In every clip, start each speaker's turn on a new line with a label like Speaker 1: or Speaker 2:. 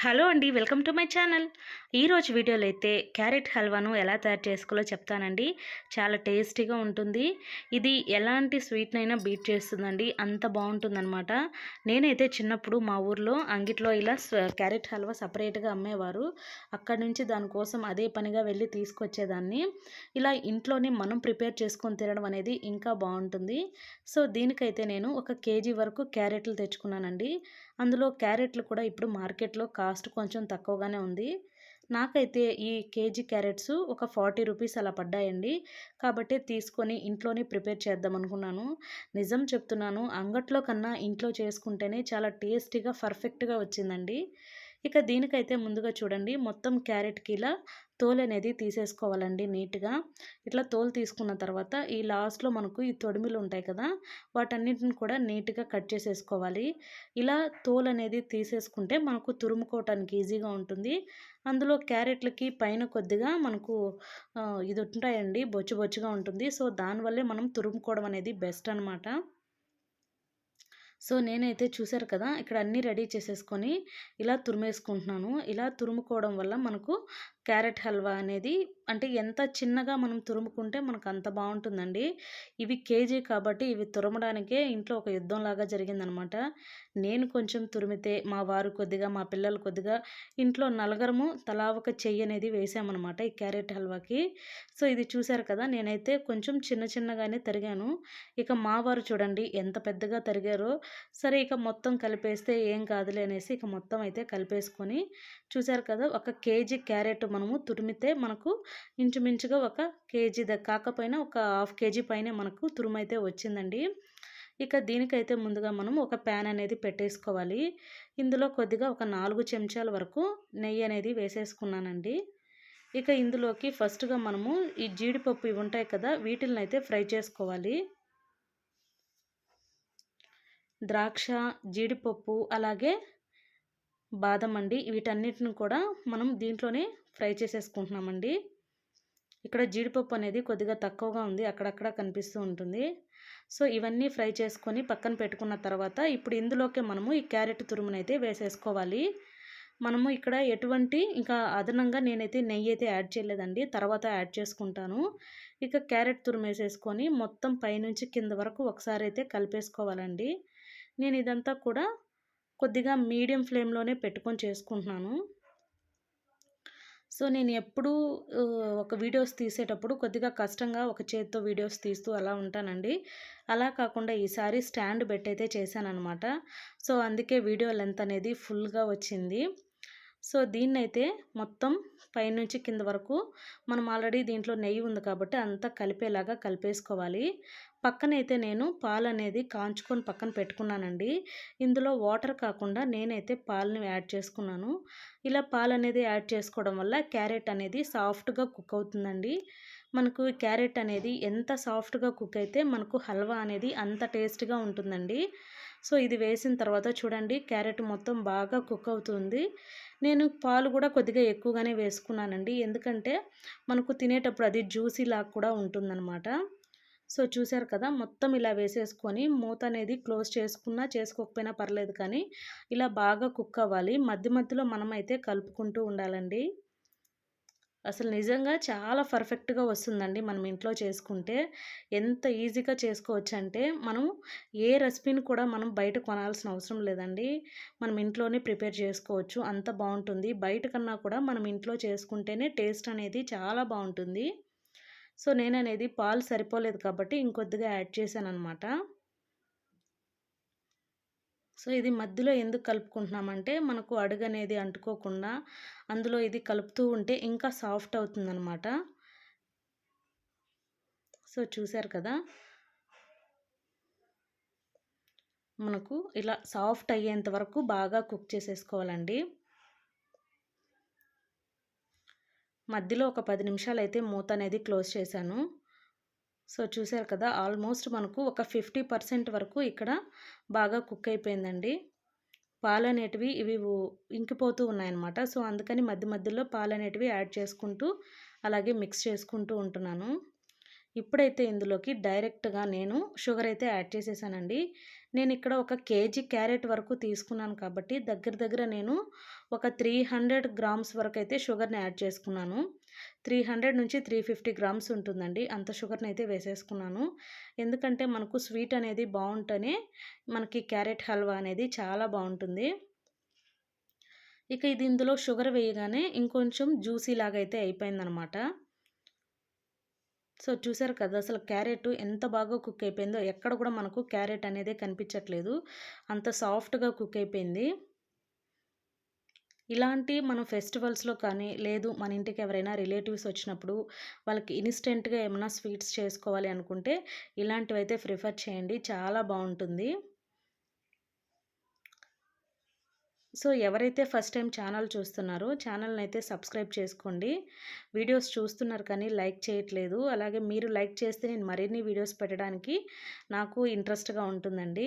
Speaker 1: Hello అండి welcome to my channel. ఈరోజు వీడియోలో అయితే క్యారెట్ హల్వాను ఎలా తయారు చేసుకోవాలో చెప్తానండి. చాలా టేస్టీగా ఉంటుంది. ఇది ఎలాంటి స్వీట్నైనా బీట్ చేస్తుందండి. అంత బాగుంటుందన్నమాట. నేనైతే చిన్నప్పుడు మా ఊర్లో అంగిట్లో ఇలా క్యారెట్ హల్వా సపరేట్గా అమ్మేవారు. అక్కడి నుంచి దానికోసం అదే పనిగా వెళ్ళి తీసుకొచ్చేదాన్ని. ఇలా ఇంట్లోనే మనం ప్రిపేర్ చేసుకొని తినడం అనేది ఇంకా బాగుంటుంది. సో దీనికైతే నేను ఒక కేజీ వరకు క్యారెట్లు తెచ్చుకున్నానండి. అందులో క్యారెట్లు కూడా ఇప్పుడు మార్కెట్లో కాస్ట్ కొంచెం తక్కువగానే ఉంది. నాకైతే ఈ కేజీ క్యారెట్స్ ఒక ఫార్టీ రూపీస్ అలా పడ్డాయండి. కాబట్టి తీసుకొని ఇంట్లోనే ప్రిపేర్ చేద్దాం అనుకున్నాను. నిజం చెప్తున్నాను అంగట్లో కన్నా ఇంట్లో చేసుకుంటేనే చాలా టేస్టీగా పర్ఫెక్ట్గా వచ్చిందండి. ఇక దీనికైతే ముందుగా చూడండి. మొత్తం క్యారెట్కి ఇలా తోలు అనేది తీసేసుకోవాలండి నీట్గా. ఇట్లా తోలు తీసుకున్న తర్వాత ఈ లాస్ట్లో మనకు ఈ తొడిమిలు ఉంటాయి కదా వాటన్నిటిని కూడా నీట్గా కట్ చేసేసుకోవాలి. ఇలా తోలు అనేది తీసేసుకుంటే మనకు తురుముకోవటానికి ఈజీగా ఉంటుంది. అందులో క్యారెట్లకి పైన కొద్దిగా మనకు ఇది ఉంటాయండి బొచ్చు బొచ్చుగా ఉంటుంది. సో దానివల్లే మనం తురుముకోవడం అనేది బెస్ట్ అనమాట సో నేనైతే చూశారు కదా! ఇక్కడ అన్నీ రెడీ చేసేసుకొని ఇలా తురిమేసుకుంటున్నాను. ఇలా తురుముకోవడం వల్ల మనకు క్యారెట్ హల్వా అనేది అంటే ఎంత చిన్నగా మనం తురుముకుంటే మనకు అంత బాగుంటుందండి. ఇవి కేజీ కాబట్టి ఇవి తురమడానికే ఇంట్లో ఒక యుద్ధంలాగా జరిగిందనమాట. నేను కొంచెం తురిమితే మా వారు కొద్దిగా మా పిల్లలు కొద్దిగా ఇంట్లో నలగరము తలా ఒక చెయ్యి అనేది వేసామన్నమాట ఈ క్యారెట్ హల్వాకి. సో ఇది చూశారు కదా నేనైతే కొంచెం చిన్న చిన్నగానే తరిగాను. ఇక మా వారు చూడండి ఎంత పెద్దగా తరిగారో. సరే ఇక మొత్తం కలిపేస్తే ఏం కాదులే అనేసి ఇక మొత్తం అయితే కలిపేసుకొని చూశారు కదా ఒక కేజీ క్యారెట్ మనము తురిమితే మనకు ఇంచుమించుగా ఒక కేజీ ద కాకపోయినా ఒక హాఫ్ కేజీ పైనే మనకు తురుమైతే వచ్చిందండి. ఇక దీనికైతే ముందుగా మనం ఒక ప్యాన్ అనేది పెట్టేసుకోవాలి. ఇందులో కొద్దిగా ఒక నాలుగు చెంచాల వరకు నెయ్యి అనేది వేసేసుకున్నానండి. ఇక ఇందులోకి ఫస్ట్గా మనము ఈ జీడిపప్పు ఇవి ఉంటాయి కదా వీటిని అయితే ఫ్రై చేసుకోవాలి. ద్రాక్ష జీడిపప్పు అలాగే బాదం అండి వీటన్నిటిని కూడా మనం దీంట్లోనే ఫ్రై చేసేసుకుంటున్నామండి. ఇక్కడ జీడిపప్పు అనేది కొద్దిగా తక్కువగా ఉంది. అక్కడక్కడ కనిపిస్తూ ఉంటుంది. సో ఇవన్నీ ఫ్రై చేసుకొని పక్కన పెట్టుకున్న తర్వాత ఇప్పుడు ఇందులోకి మనము ఈ క్యారెట్ తురుమునైతే వేసేసుకోవాలి. మనము ఇక్కడ ఎటువంటి ఇంకా అదనంగా నేనైతే నెయ్యి అయితే యాడ్ చేయలేదండి. తర్వాత యాడ్ చేసుకుంటాను. ఇక క్యారెట్ తురుము వేసేసుకొని మొత్తం పైనుంచి కింద వరకు ఒకసారి అయితే కలిపేసుకోవాలండి. నేను ఇదంతా కూడా కొద్దిగా మీడియం ఫ్లేమ్లోనే పెట్టుకొని చేసుకుంటున్నాను. సో నేను ఎప్పుడూ ఒక వీడియోస్ తీసేటప్పుడు కొద్దిగా కష్టంగా ఒక చేతితో వీడియోస్ తీస్తూ అలా ఉంటానండి. అలా కాకుండా ఈసారి స్టాండ్ పెట్టయితే చేశానన్నమాట. సో అందుకే వీడియో లెంత్ అనేది ఫుల్గా వచ్చింది. సో దీన్నైతే మొత్తం పైనుంచి కింద వరకు మనం ఆల్రెడీ దీంట్లో నెయ్యి ఉంది కాబట్టి అంతా కలిపేలాగా కలిపేసుకోవాలి. పక్కనైతే నేను పాలు అనేది కాంచుకొని పక్కన పెట్టుకున్నానండి. ఇందులో వాటర్ కాకుండా నేనైతే పాలని యాడ్ చేసుకున్నాను. ఇలా పాలు అనేది యాడ్ చేసుకోవడం వల్ల క్యారెట్ అనేది సాఫ్ట్గా కుక్ అవుతుందండి. మనకు క్యారెట్ అనేది ఎంత సాఫ్ట్గా కుక్ అయితే మనకు హల్వా అనేది అంత టేస్ట్గా ఉంటుందండి. సో ఇది వేసిన తర్వాత చూడండి క్యారెట్ మొత్తం బాగా కుక్ అవుతుంది. నేను పాలు కూడా కొద్దిగా ఎక్కువగానే వేసుకున్నానండి. ఎందుకంటే మనకు తినేటప్పుడు అది జ్యూసీ లాగా కూడా ఉంటుందన్నమాట. సో చూశారు కదా మొత్తం ఇలా వేసేసుకొని మూత అనేది క్లోజ్ చేసుకున్నా చేసుకోకపోయినా పర్లేదు కానీ ఇలా బాగా కుక్ అవ్వాలి. మధ్య మధ్యలో మనమైతే కలుపుకుంటూ ఉండాలండి. అసలు నిజంగా చాలా పర్ఫెక్ట్గా వస్తుందండి మనం ఇంట్లో చేసుకుంటే. ఎంత ఈజీగా చేసుకోవచ్చు అంటే మనం ఏ రెసిపీని కూడా మనం బయట కొనాల్సిన అవసరం లేదండి. మనం ఇంట్లోనే ప్రిపేర్ చేసుకోవచ్చు అంత బాగుంటుంది. బయట కన్నా కూడా మనం ఇంట్లో చేసుకుంటేనే టేస్ట్ అనేది చాలా బాగుంటుంది. సో నేను అనేది పాలు సరిపోలేదు కాబట్టి ఇంకొద్దిగా యాడ్ చేశాను అనమాట సో ఇది మధ్యలో ఎందుకు కలుపుకుంటున్నామంటే మనకు అడుగు అనేది అంటుకోకుండా అందులో ఇది కలుపుతూ ఉంటే ఇంకా సాఫ్ట్ అవుతుందన్నమాట. సో చూశారు కదా? మనకు ఇలా సాఫ్ట్ అయ్యేంత వరకు బాగా కుక్ చేసేసుకోవాలండి. మధ్యలో ఒక పది నిమిషాలు అయితే మూత అనేది క్లోజ్ చేశాను. సో చూశారు కదా ఆల్మోస్ట్ మనకు ఒక ఫిఫ్టీ పర్సెంట్ వరకు ఇక్కడ బాగా కుక్ అయిపోయిందండి. పాలు అనేటివి ఇవి ఇంకిపోతూ ఉన్నాయన్నమాట. సో అందుకని మధ్య మధ్యలో పాలు అనేటివి యాడ్ చేసుకుంటూ అలాగే మిక్స్ చేసుకుంటూ ఉంటున్నాను. ఇప్పుడైతే ఇందులోకి డైరెక్ట్గా నేను షుగర్ అయితే యాడ్ చేసేసానండి. నేను ఇక్కడ ఒక కేజీ క్యారెట్ వరకు తీసుకున్నాను కాబట్టి దగ్గర దగ్గర నేను ఒక త్రీ హండ్రెడ్ గ్రామ్స్ వరకు అయితే షుగర్ని యాడ్ చేసుకున్నాను. త్రీ హండ్రెడ్ నుంచి త్రీ ఫిఫ్టీ గ్రామ్స్ ఉంటుందండి. అంత షుగర్ని అయితే వేసేసుకున్నాను. ఎందుకంటే మనకు స్వీట్ అనేది బాగుంటేనే మనకి క్యారెట్ హల్వా అనేది చాలా బాగుంటుంది. ఇక ఇది ఇందులో షుగర్ వేయగానే ఇంకొంచెం జ్యూసీ లాగా అయితే అయిపోయిందనమాట. సో చూసారు కదా అసలు క్యారెట్ ఎంత బాగా కుక్ అయిపోయిందో. ఎక్కడ కూడా మనకు క్యారెట్ అనేది కనిపించట్లేదు. అంత సాఫ్ట్గా కుక్ అయిపోయింది. ఇలాంటి మనం ఫెస్టివల్స్లో కానీ లేదు మన ఇంటికి ఎవరైనా రిలేటివ్స్ వచ్చినప్పుడు వాళ్ళకి ఇన్స్టెంట్గా ఏమైనా స్వీట్స్ చేసుకోవాలి అనుకుంటే ఇలాంటివి అయితే ప్రిఫర్ చేయండి. చాలా బాగుంటుంది. సో ఎవరైతే ఫస్ట్ టైం ఛానల్ చూస్తున్నారో ఛానల్ని అయితే సబ్స్క్రైబ్ చేసుకోండి. వీడియోస్ చూస్తున్నారు కానీ లైక్ చేయట్లేదు. అలాగే మీరు లైక్ చేస్తే నేను మరిన్ని వీడియోస్ పెట్టడానికి నాకు ఇంట్రెస్ట్గా ఉంటుందండి.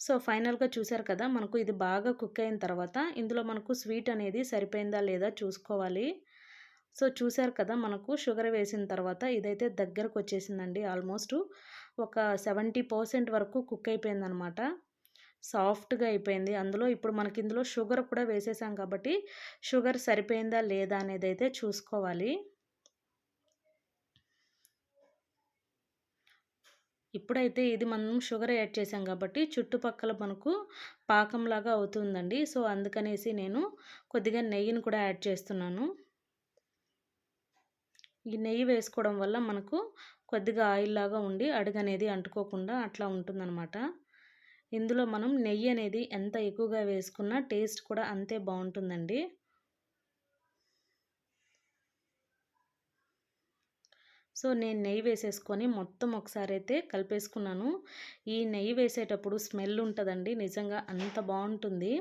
Speaker 1: సో ఫైనల్గా చూసారు కదా! మనకు ఇది బాగా కుక్ అయిన తర్వాత ఇందులో మనకు స్వీట్ అనేది సరిపోయిందా లేదా చూసుకోవాలి. సో చూసారు కదా! మనకు షుగర్ వేసిన తర్వాత ఇదైతే దగ్గరకు వచ్చేసిందండి ఆల్మోస్ట్. ఒక సెవెంటీ పర్సెంట్ వరకు కుక్ అయిపోయిందనమాట. సాఫ్ట్గా అయిపోయింది. అందులో ఇప్పుడు మనకి ఇందులో షుగర్ కూడా వేసేసాం కాబట్టి షుగర్ సరిపోయిందా లేదా అనేది అయితే చూసుకోవాలి. ఇప్పుడైతే ఇది మనం షుగర్ యాడ్ చేసాం కాబట్టి చుట్టుపక్కల మనకు పాకంలాగా అవుతుందండి. సో అందుకనేసి నేను కొద్దిగా నెయ్యిని కూడా యాడ్ చేస్తున్నాను. ఈ నెయ్యి వేసుకోవడం వల్ల మనకు కొద్దిగా ఆయిల్ లాగా ఉండి అడుగనేది అంటుకోకుండా అట్లా ఉంటుందన్నమాట. ఇందులో మనం నెయ్యి అనేది ఎంత ఎక్కువగా వేసుకున్నా టేస్ట్ కూడా అంతే బాగుంటుందండి. సో నేను నెయ్యి వేసేసుకొని మొత్తం ఒకసారి అయితే కలిపేసుకున్నాను. ఈ నెయ్యి వేసేటప్పుడు స్మెల్ ఉంటుందండి. నిజంగా అంత బాగుంటుంది.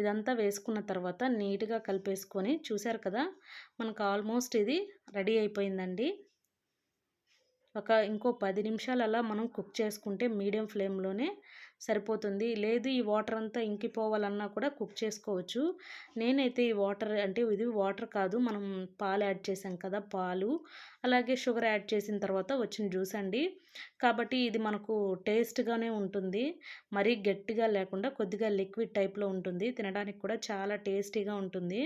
Speaker 1: ఇదంతా వేసుకున్న తర్వాత నీట్గా కలిపేసుకొని చూశారు కదా మనకు ఆల్మోస్ట్ ఇది రెడీ అయిపోయిందండి. ఒక ఇంకో పది నిమిషాలు అలా మనం కుక్ చేసుకుంటే మీడియం ఫ్లేమ్లోనే సరిపోతుంది. లేదు ఈ వాటర్ అంతా ఇంకిపోవాలన్నా కూడా కుక్ చేసుకోవచ్చు. నేనైతే ఈ వాటర్ అంటే ఇది వాటర్ కాదు మనం పాలు యాడ్ చేసాం కదా పాలు. అలాగే షుగర్ యాడ్ చేసిన తర్వాత వచ్చిన జ్యూస్ అండి. కాబట్టి ఇది మనకు టేస్ట్గానే ఉంటుంది. మరీ గట్టిగా లేకుండా కొద్దిగా లిక్విడ్ టైప్లో ఉంటుంది. తినడానికి కూడా చాలా టేస్టీగా ఉంటుంది.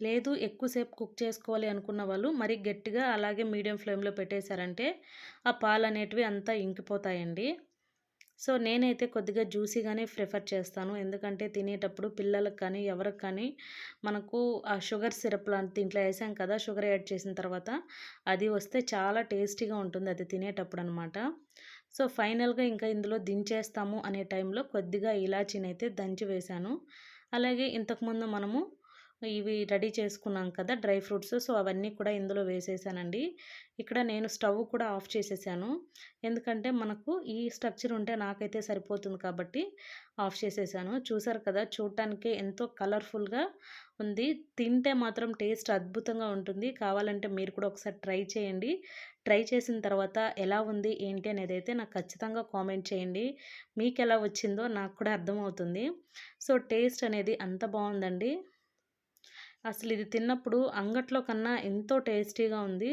Speaker 1: లేదు ఎక్కువసేపు కుక్ చేసుకోవాలి అనుకున్న వాళ్ళు మరి గట్టిగా అలాగే మీడియం ఫ్లేమ్లో పెట్టేశారంటే ఆ పాలు అనేటివి అంతా ఇంకిపోతాయండి. సో నేనైతే కొద్దిగా జ్యూసీగానే ప్రిఫర్ చేస్తాను. ఎందుకంటే తినేటప్పుడు పిల్లలకు కానీ ఎవరికి కానీ మనకు ఆ షుగర్ సిరప్ లాంటి దీంట్లో వేసాం కదా షుగర్ యాడ్ చేసిన తర్వాత అది వస్తే చాలా టేస్టీగా ఉంటుంది అది తినేటప్పుడు అనమాట సో ఫైనల్గా ఇంకా ఇందులో దించేస్తాము అనే టైంలో కొద్దిగా ఇలాచీనైతే దంచి వేశాను. అలాగే ఇంతకుముందు మనము ఇవి రెడీ చేసుకున్నాం కదా డ్రై ఫ్రూట్స్. సో అవన్నీ కూడా ఇందులో వేసేసానండి. ఇక్కడ నేను స్టవ్ కూడా ఆఫ్ చేసేసాను. ఎందుకంటే మనకు ఈ స్ట్రక్చర్ ఉంటే నాకైతే సరిపోతుంది కాబట్టి ఆఫ్ చేసేసాను. చూసారు కదా చూడటానికి ఎంతో కలర్ఫుల్గా ఉంది. తింటే మాత్రం టేస్ట్ అద్భుతంగా ఉంటుంది. కావాలంటే మీరు కూడా ఒకసారి ట్రై చేయండి. ట్రై చేసిన తర్వాత ఎలా ఉంది ఏంటి అనేది అయితే నాకు ఖచ్చితంగా కామెంట్ చేయండి. మీకు ఎలా వచ్చిందో నాకు కూడా అర్థమవుతుంది. సో టేస్ట్ అనేది అంత బాగుందండి. అసలు ఇది తిన్నప్పుడు అంగట్లో కన్నా ఎంతో టేస్టీగా ఉంది.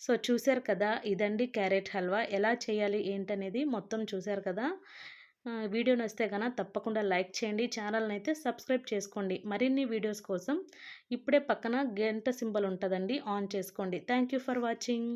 Speaker 1: సో చూశారు కదా ఇదండి క్యారెట్ హల్వా. ఎలా చేయాలి ఏంటనేది మొత్తం చూశారు కదా. వీడియో నచ్చితే కనుక తప్పకుండా లైక్ చేయండి ఛానల్ని అయితే సబ్స్క్రైబ్ చేసుకోండి. మరిన్ని వీడియోస్ కోసం ఇప్పుడే పక్కన గంట సింబల్ ఉంటుందండి ఆన్ చేసుకోండి. Thank for watching.